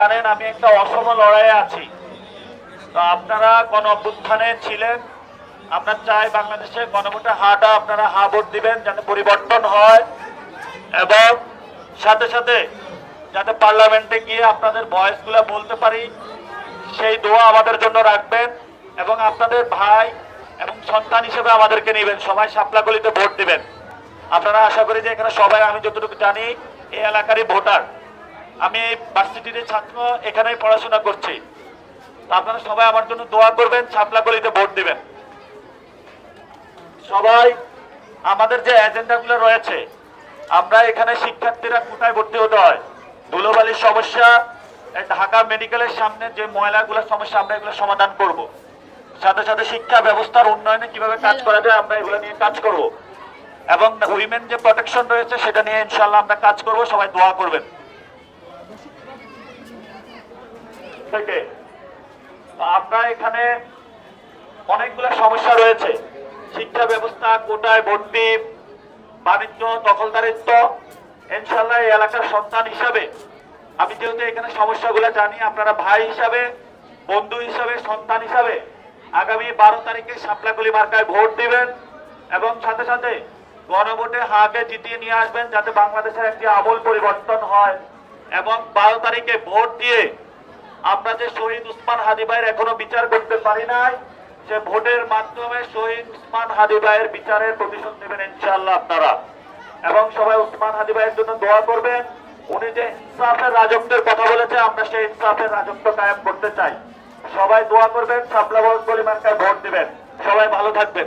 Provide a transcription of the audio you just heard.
জানেন, আমি একটা অসম লড়াইয়ে আছি। তো আপনারা গণ অভ্যুত্থানে ছিলেন। আপনার চাই বাংলাদেশে গণভোটে হাটা, আপনারা হা ভোট দিবেন যাতে পরিবর্তন হয় এবং সাথে সাথে যাতে পার্লামেন্টে গিয়ে আপনাদের ভয়েসগুলো বলতে পারি, সেই দোয়া আমাদের জন্য রাখবেন এবং আপনাদের ভাই এবং সন্তান হিসেবে আমাদেরকে নেবেন। সবাই সাপলাগলিতে ভোট দিবেন। আপনারা আশা করি যে এখানে সবাই, আমি যতটুকু জানি, এই এলাকারই ভোটার। আমি ভার্সিটির ছাত্র এখানেই পড়াশোনা করছি। আপনারা সবাই আমার জন্য দোয়া করবেন সাপলাগলিতে ভোট দিবেন। সবাই আমাদের যে এজেন্ডাগুলো রয়েছে আমরা এখানে শিক্ষার্থীরা কোথায় ভর্তি হতে হয়? ধুলোবালির সমস্যা ঢাকা মেডিকেলের সামনে যে ময়লাগুলোর সমস্যা আমরা এগুলো সমাধান করব। সাথে সাথে শিক্ষা ব্যবস্থার উন্নয়নে কীভাবে কাজ করা যায় আমরা এগুলো নিয়ে কাজ করব। এবং উইমেন যে প্রোটেকশন রয়েছে সেটা নিয়ে ইনশাল্লাহ আমরা কাজ করব সবাই দোয়া করবেন। থেকে। আমরা এখানে অনেকগুলো সমস্যা রয়েছে। শিক্ষা ব্যবস্থা, কোটায় ভর্তি, বাণিজ্য, দখলদারিত্ব ইনশাল্লাহ এই এলাকার সন্তান হিসাবে। আমি যেহেতু এখানে সমস্যাগুলো জানি, আপনারা ভাই হিসাবে, বন্ধু হিসাবে, সন্তান হিসাবে আগামী বারো তারিখে সাপলাকলি মার্কায় ভোট দিবেন এবং সাথে সাথে গণভোটে হাকে জিতিয়ে নিয়ে আসবেন যাতে বাংলাদেশের একটি আমূল পরিবর্তন হয় এবং বারো তারিখে ভোট দিয়ে আমরা যে শহীদ উসমান হাদি ভাইয়ের এখনও বিচার করতে পারি নাই সে ভোটের মাধ্যমে শহীদ উসমান হাদি ভাইয়ের বিচারের প্রতিশোধ নেবেন ইনশাআল্লাহ আপনারা। এবং সবাই উসমান হাদি ভাইয়ের জন্য দোয়া করবেন, উনি যে ইনসাফের রাজত্বের কথা বলেছে, আমরা সেই ইনসাফের রাজত্ব কায়েম করতে চাই। সবাই দোয়া করবেন সাপলাবল পরিমাণকায় ভোট দিবেন। সবাই ভালো থাকবেন।